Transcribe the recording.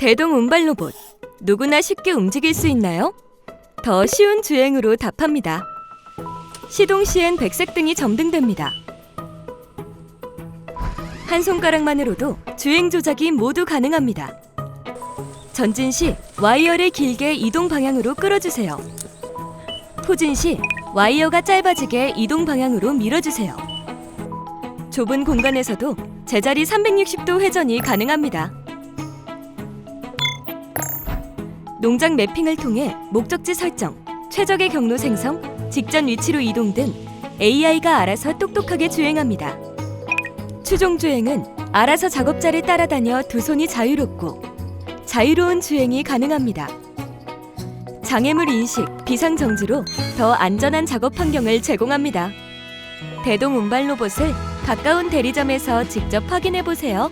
대동 운발 로봇 누구나 쉽게 움직일 수 있나요? 더 쉬운 주행으로 답합니다. 시동 시엔 백색 등이 점등됩니다. 한 손가락만으로도 주행 조작이 모두 가능합니다. 전진 시 와이어를 길게 이동 방향으로 끌어주세요. 토진 시 와이어가 짧아지게 이동 방향으로 밀어주세요. 좁은 공간에서도 제자리 360도 회전이 가능합니다. 농장 매핑을 통해 목적지 설정, 최적의 경로 생성, 직전 위치로 이동 등 AI가 알아서 똑똑하게 주행합니다. 추종 주행은 알아서 작업자를 따라다녀 두 손이 자유롭고 자유로운 주행이 가능합니다. 장애물 인식, 비상 정지로 더 안전한 작업 환경을 제공합니다. 대동 운발 로봇을 가까운 대리점에서 직접 확인해 보세요.